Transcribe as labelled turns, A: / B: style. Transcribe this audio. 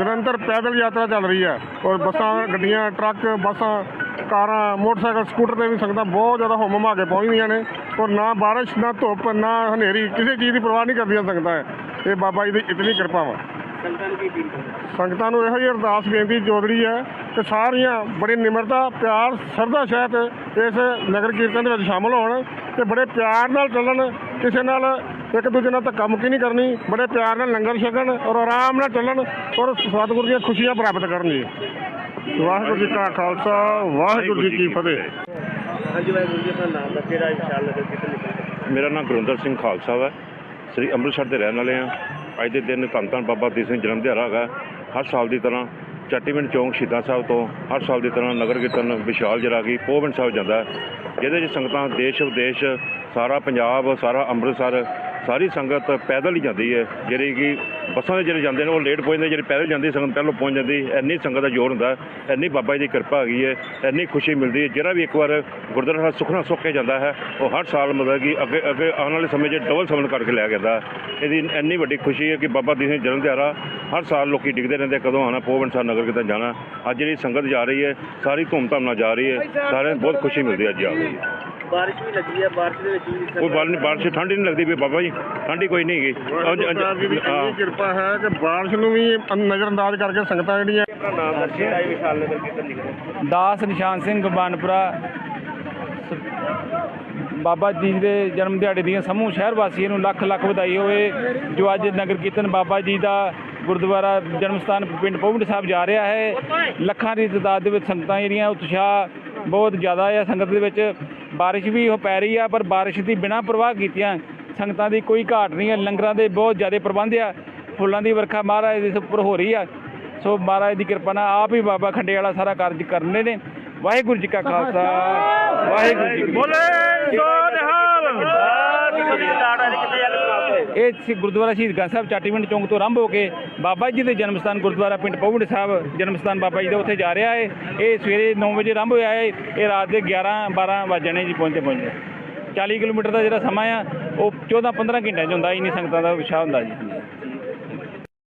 A: ਨਿਰੰਤਰ ਪੈਦਲ ਯਾਤਰਾ ਚੱਲ ਰਹੀ ਹੈ ਔਰ ਬੱਸਾਂ, ਗੱਡੀਆਂ, ਟਰੱਕ, ਬੱਸਾਂ, ਕਾਰਾਂ, ਮੋਟਰਸਾਈਕਲ, ਸਕੂਟਰ ਤੇ ਵੀ ਸੰਗਤਾਂ ਬਹੁਤ ਜ਼ਿਆਦਾ ਹੁਮ ਹੁਮਾ ਕੇ ਪਹੁੰਚਦੀਆਂ ਨੇ ਔਰ ਨਾ ਬਾਰਿਸ਼, ਨਾ ਧੁੱਪ, ਨਾ ਹਨੇਰੀ, ਕਿਸੇ ਚੀਜ਼ ਦੀ ਪਰਵਾਹ ਨਹੀਂ ਕਰਦੀਆਂ ਸੰਗਤਾਂ। ਇਹ ਬਾਬਾ ਜੀ ਦੀ ਇਤਨੀ ਕਿਰਪਾ ਵਾ।
B: ਸੰਗਤਾਂ ਨੂੰ
A: ਇਹੋ ਜਿਹੀ ਅਰਦਾਸ ਬੇਨਤੀ ਜੋਦੜੀ ਹੈ ਕਿ ਸਾਰੀਆਂ ਬੜੀ ਨਿਮਰਤਾ ਪਿਆਰ ਸਰਦਾ ਸਹਿਤ ਇਸ ਨਗਰ ਕੀਰਤਨ ਦੇ ਵਿੱਚ ਸ਼ਾਮਲ ਹੋਣ ਤੇ ਬੜੇ ਪਿਆਰ ਨਾਲ ਚੱਲਣ ਕਿਸੇ ਨਾਲ ਇੱਕ ਦੂਜੇ ਨਾਲ ਧੱਕਾ ਮੁੱਕੀ ਨਹੀਂ ਕਰਨੀ ਬੜੇ ਪਿਆਰ ਨਾਲ ਲੰਗਰ ਛਕਣ ਔਰ ਆਰਾਮ ਨਾਲ ਚੱਲਣ ਔਰ ਸਤਿਗੁਰੂ ਦੀਆਂ ਖੁਸ਼ੀਆਂ ਪ੍ਰਾਪਤ ਕਰਨ ਜੀ। ਵਾਹਿਗੁਰੂ ਜੀ ਕਾ ਖਾਲਸਾ ਵਾਹਿਗੁਰੂ ਜੀ ਕੀ ਫਤਿਹ।
B: ਹਾਂਜੀ ਵਾਹਿਗੁਰੂ ਜੀ ਨਾਮ ਕਿਹੜਾ
C: ਮੇਰਾ ਨਾਮ ਗੁਰਿੰਦਰ ਸਿੰਘ ਖਾਲਸਾ ਵਾ। ਸ੍ਰੀ ਅੰਮ੍ਰਿਤਸਰ ਦੇ ਰਹਿਣ ਵਾਲੇ ਆ ਅੱਜ ਦੇ ਦਿਨ ਧੰਨ ਧੰਨ ਬਾਬਾ ਦੀਪ ਸਿੰਘ ਜਨਮ ਦਿਹਾੜਾ ਹੈਗਾ। ਹਰ ਸਾਲ ਦੀ ਤਰ੍ਹਾਂ ਚੱਟੀਵਿੰਡ ਚੌਂਕ ਸ਼ਹੀਦਾਂ ਸਾਹਿਬ ਤੋਂ ਹਰ ਸਾਲ ਦੀ ਤਰ੍ਹਾਂ ਨਗਰ ਕੀਰਤਨ ਵਿਸ਼ਾਲ ਜਰਾਗੀ ਪੋਵਨ ਸਾਹਿਬ ਜਾਂਦਾ ਹੈ, ਜਿਹਦੇ 'ਚ ਸੰਗਤਾਂ ਦੇਸ਼ ਵਿਦੇਸ਼ ਸਾਰਾ ਪੰਜਾਬ ਸਾਰਾ ਅੰਮ੍ਰਿਤਸਰ ਸਾਰੀ ਸੰਗਤ ਪੈਦਲ ਹੀ ਜਾਂਦੀ ਹੈ। ਜਿਹੜੀ ਕਿ ਬੱਸਾਂ ਦੇ ਜਿਹੜੇ ਜਾਂਦੇ ਨੇ, ਉਹ ਲੇਟ ਪਹੁੰਚਦੇ, ਜਿਹੜੇ ਪੈਦਲ ਜਾਂਦੀ ਸੰਗਤ ਪਹਿਲਾਂ ਪਹੁੰਚ ਜਾਂਦੀ ਇੰਨੀ ਸੰਗਤ ਦਾ ਜੋਰ ਹੁੰਦਾ ਇੰਨੀ ਬਾਬਾ ਜੀ ਦੀ ਕਿਰਪਾ ਹੈਗੀ ਹੈ, ਇੰਨੀ ਖੁਸ਼ੀ ਮਿਲਦੀ ਹੈ। ਜਿਹੜਾ ਵੀ ਇੱਕ ਵਾਰ ਗੁਰਦੁਆਰਾ ਸਾਹਿਬ ਸੁਖਨਾ ਸੁੱਖ ਕੇ ਜਾਂਦਾ ਹੈ, ਉਹ ਹਰ ਸਾਲ ਮਤਲਬ ਕਿ ਅੱਗੇ ਅੱਗੇ ਆਉਣ ਵਾਲੇ ਸਮੇਂ 'ਚ ਡਬਲ ਸਮਨ ਕਰਕੇ ਲਿਆ ਜਾਂਦਾ ਹੈ। ਇਹਦੀ ਇੰਨੀ ਵੱਡੀ ਖੁਸ਼ੀ ਹੈ ਕਿ ਬਾਬਾ ਦੀਪ ਸਿੰਘ ਜਨਮ ਦਿਹਾੜਾ ਹਰ ਸਾਲ ਲੋਕੀ ਡਿੱਗਦੇ ਰਹਿੰਦੇ ਕਦੋਂ ਆਣਾ ਪੋਵਨ ਸਾਹਿਬ ਨਗਰ ਕੀਰਤਨ ਜਾਣਾ। ਅੱਜ ਜਿਹੜੀ ਸੰਗਤ ਜਾ ਰਹੀ ਹੈ, ਸਾਰੀ ਧੂਮਧਾਮ ਨਾਲ ਜਾ ਰਹੀ ਹੈ। ਸਾਰਿਆਂ ਨੂੰ ਬਹੁਤ ਖੁਸ਼ੀ ਮਿਲਦੀ ਹੈ ਅੱਜ ਆ ਕੇ।
B: ਬਾਰਿਸ਼ ਵੀ ਲੱਗੀ ਹੈ ਬਾਰਿਸ਼ ਦੇ ਵਿੱਚ ਵੀ
C: ਕੋਈ ਬਾਲ ਨਹੀਂ ਬਾਰਿਸ਼ ਠੰਡੀ ਨਹੀਂ ਲੱਗਦੀ ਵੀ ਬਾਬਾ ਜੀ ਠੰਡੀ ਕੋਈ ਨਹੀਂ ਹੈਗੀ। ਅੱਜ- ਹਾਂ।
A: ਇੰਨੀ ਕਿਰਪਾ ਹੈ ਕਿ ਬਾਰਿਸ਼ ਨੂੰ ਵੀ ਨਜ਼ਰਅੰਦਾਜ਼ ਕਰਕੇ ਸੰਗਤਾਂ ਜਿਹੜੀਆਂ
B: ਆਪਣਾ ਨਾਮ ਦੱਸ ਕਿਹੜਾ ਵਿਸ਼ਾਲ ਨਗਰ ਕੀਰਤਨ ਨਿਕਲਦਾ
D: ਦਾਸ ਨਿਸ਼ਾਨ ਸਿੰਘ ਬਾਨਪੁਰਾ। ਬਾਬਾ ਜੀ ਦੇ ਜਨਮ ਦਿਹਾੜੇ ਦੀਆਂ ਸਮੂਹ ਸ਼ਹਿਰ ਵਾਸੀਆਂ ਨੂੰ ਲੱਖ ਲੱਖ ਵਧਾਈ ਹੋਵੇ ਜੋ ਅੱਜ ਨਗਰ ਕੀਰਤਨ ਬਾਬਾ ਜੀ ਦਾ ਗੁਰਦੁਆਰਾ ਜਨਮ ਸਥਾਨ ਪਿੰਡ ਪੌਂਡ ਸਾਹਿਬ ਜਾ ਰਿਹਾ ਹੈ। ਲੱਖਾਂ ਦੀ ਤਾਦਾਦ ਦੇ ਵਿੱਚ ਸੰਗਤਾਂ ਜਿਹੜੀਆਂ ਉਤਸ਼ਾਹ ਬਹੁਤ ਜ਼ਿਆਦਾ ਹੈ ਸੰਗਤ ਦੇ ਵਿੱਚ। ਬਾਰਿਸ਼ ਵੀ ਹੋ ਪੈ ਰਹੀ ਆ, ਪਰ ਬਾਰਿਸ਼ ਦੀ ਬਿਨਾਂ ਪ੍ਰਵਾਹ ਕੀਤੀਆਂ ਸੰਗਤਾਂ ਦੀ ਕੋਈ ਘਾਟ ਨਹੀਂ ਹੈ। ਲੰਗਰਾਂ ਦੇ ਬਹੁਤ ਜ਼ਿਆਦਾ ਪ੍ਰਬੰਧ ਆ। ਫੁੱਲਾਂ ਦੀ ਵਰਖਾ ਮਹਾਰਾਜ ਦੇ ਉੱਪਰ ਹੋ ਰਹੀ ਆ। ਸੋ ਮਹਾਰਾਜ ਦੀ ਕਿਰਪਾ ਨਾਲ ਆਪ ਹੀ ਬਾਬਾ ਖੰਡੇ ਵਾਲਾ ਸਾਰਾ ਕਾਰਜ ਕਰਨੇ ਨੇ। ਵਾਹਿਗੁਰੂ ਜੀ ਕਾ ਖਾਲਸਾ, ਵਾਹਿਗੁਰੂ ਜੀ ਕੀ ਫਤਿਹ। ਇਹ ਸੀ ਗੁਰਦੁਆਰਾ ਸ਼ਹੀਦਗੰਜ ਸਾਹਿਬ ਚਾਟੀਵਿੰਡ ਚੌਂਕ ਤੋਂ ਆਰੰਭ ਹੋ ਕੇ ਬਾਬਾ ਜੀ ਦੇ ਜਨਮ ਸਥਾਨ ਗੁਰਦੁਆਰਾ ਪਿੰਡ ਪੌਂਡ ਸਾਹਿਬ ਜਨਮ ਸਥਾਨ ਬਾਬਾ ਜੀ ਦਾ ਉੱਥੇ ਜਾ ਰਿਹਾ ਹੈ। ਇਹ ਸਵੇਰੇ 9 ਵਜੇ ਆਰੰਭ ਹੋਇਆ ਹੈ। ਇਹ ਰਾਤ ਦੇ 11 12 ਵਜਣੇ ਜੀ ਪਹੁੰਚੇ ਪਹੁੰਚੇ। 40 ਕਿਲੋਮੀਟਰ ਦਾ ਜਿਹੜਾ ਸਮਾਂ ਆ, ਉਹ 14 15 ਘੰਟਿਆਂ 'ਚ ਹੁੰਦਾ, ਇੰਨੀ ਸੰਗਤਾਂ ਦਾ ਵਿਸ਼ਾ ਹੁੰਦਾ ਜੀ।